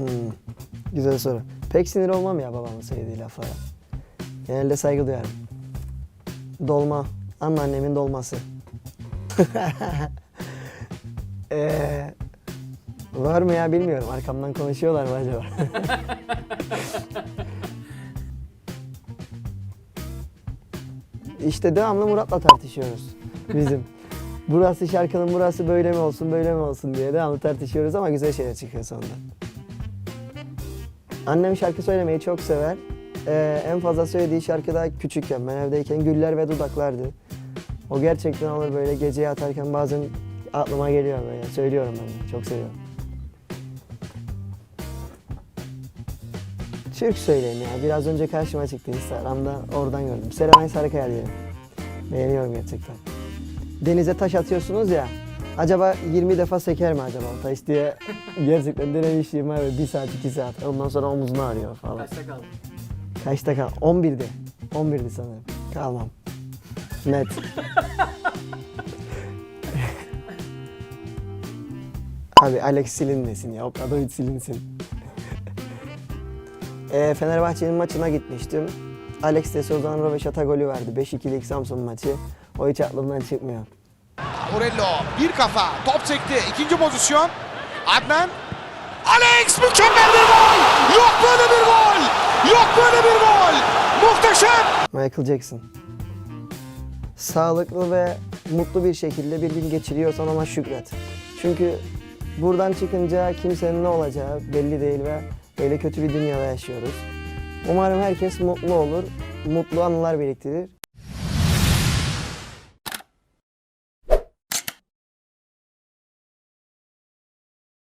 Hmm, güzel soru. Pek sinir olmam ya babamın söylediği laflara. Genelde saygı duyarım. Dolma. Anneannemin dolması. Ee, var mı ya bilmiyorum. Arkamdan konuşuyorlar mı acaba? işte devamlı Murat'la tartışıyoruz bizim. Burası şarkının burası böyle mi olsun böyle mi olsun diye devamlı tartışıyoruz ama güzel şeyler çıkıyor sonunda. Annem şarkı söylemeyi çok sever. Ee, en fazla söylediği şarkı da küçükken ben evdeyken Güller ve Dudaklardı. O gerçekten olur böyle geceye atarken bazen aklıma geliyor böyle. Söylüyorum ben de. Çok seviyorum. Türk söyleyeyim ya. Biraz önce karşıma çıktı Instagram'da. Oradan gördüm. Serenay Sarıkaya diyelim. Beğeniyorum gerçekten. Denize taş atıyorsunuz ya. Acaba 20 defa seker mi acaba o taş diye gerçekten denemişliğim var. Bir saat, iki saat. Ondan sonra omuzunu ağrıyor falan. Kaçta kaldın? Kaçta kal? 11'de. 11'di sanırım. Kalmam. Net. Abi Alex silinmesin ya. Obradovic silinsin. e, Fenerbahçe'nin maçına gitmiştim. Alex de Souza'nın Röveşata golü verdi. 5-2'lik Samsun maçı. O hiç aklımdan çıkmıyor. Morello bir kafa top çekti. İkinci pozisyon. Adnan. Alex mükemmel bir gol. Yok böyle bir gol. Yok böyle bir gol. Muhteşem. Michael Jackson. Sağlıklı ve mutlu bir şekilde bir gün geçiriyorsan ona şükret. Çünkü buradan çıkınca kimsenin ne olacağı belli değil ve böyle kötü bir dünyada yaşıyoruz. Umarım herkes mutlu olur, mutlu anılar biriktirir.